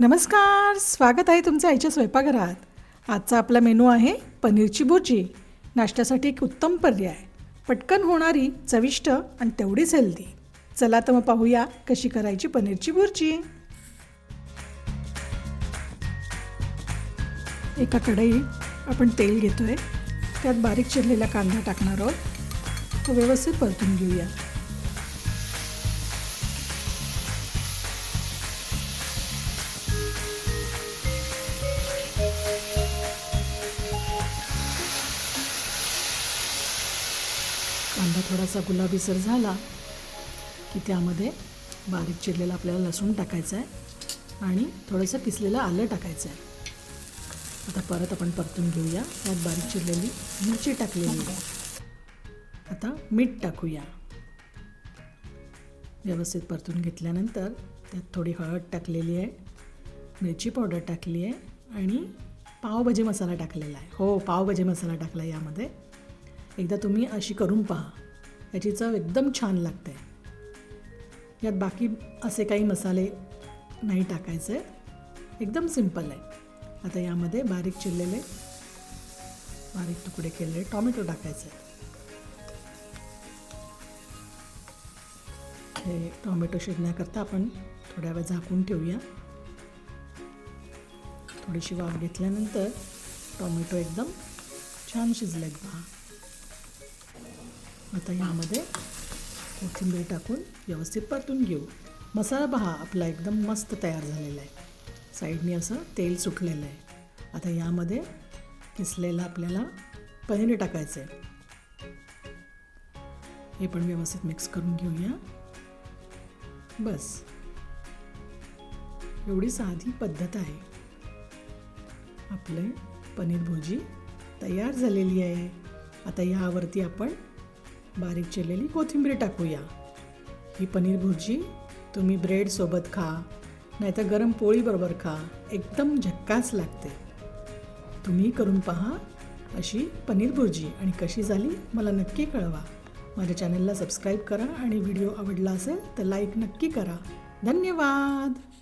नमस्कार स्वागत आहे तुमचं आईच्या स्वयंपाकघरात. आजचा आपला मेनू आहे पनीरची भुर्जी. नाश्त्यासाठी एक उत्तम पर्याय. पटकन होणारी चविष्ट आणि तेवढीच हेल्दी चला तर मग पाहूया कशी करायची पनीरची भुर्जी. एका कढईत आपण तेल घेतोय. त्यात बारीक चिरलेला कांदा टाकणार आहोत. तो व्यवस्थित परतून घेऊया. कांदा थोडासा गुलाबीसर झाला की त्यामध्ये बारीक चिरलेला आपल्याला लसूण टाकायचं आहे आणि थोडंसं किसलेलं आलं टाकायचं आहे. आता परत आपण परतून घेऊया. त्यात बारीक चिरलेली मिरची टाकलेली आहे. आता मीठ टाकूया. व्यवस्थित परतून घेतल्यानंतर त्यात थोडी हळद टाकलेली आहे मिरची पावडर टाकली आहे आणि पावभाजी मसाला टाकलेला आहे. हो पावभाजी मसाला टाकला आहे यामध्ये. एकदा तुम्ही अशी करून पहा. याची चव एकदम छान लागते. यात बाकी असे काही मसाले नाही टाकायचे. एकदम सिंपल आहे. आता यामध्ये बारीक चिरलेले बारीक तुकडे केलेले टॉमॅटो टाकायचे. हे टॉमॅटो शिजण्याकरता आपण थोड्या वेळ झाकून ठेवूया. थोडीशी वाफ घेतल्यानंतर टॉमॅटो एकदम छान शिजलेत पहा. आता यामध्ये कोथिंबीर टाकून व्यवस्थित परतून घेऊ. मसाला पहा आपला एकदम मस्त तयार झालेला आहे. साईडनी असं तेल सुटलेलं आहे. आता यामध्ये किसलेलं आपल्याला पनीर टाकायचं आहे हे पण व्यवस्थित मिक्स करून घेऊया. बस. एवढी साधी पद्धत आहे. आपले पनीर भुर्जी तयार झालेली आहे. आता यावरती आपण बारीक चिरलेली कोथिंबीर टाकूया. ही पनीर भुर्जी तुम्ही ब्रेडसोबत खा नाहीतर गरम पोळीबरोबर खा. एकदम झक्कास लागते. तुम्ही करून पहा अशी पनीर भुर्जी आणि कशी झाली मला नक्की कळवा. माझ्या चॅनलला सबस्क्राईब करा आणि व्हिडिओ आवडला असेल तर लाईक नक्की करा. धन्यवाद!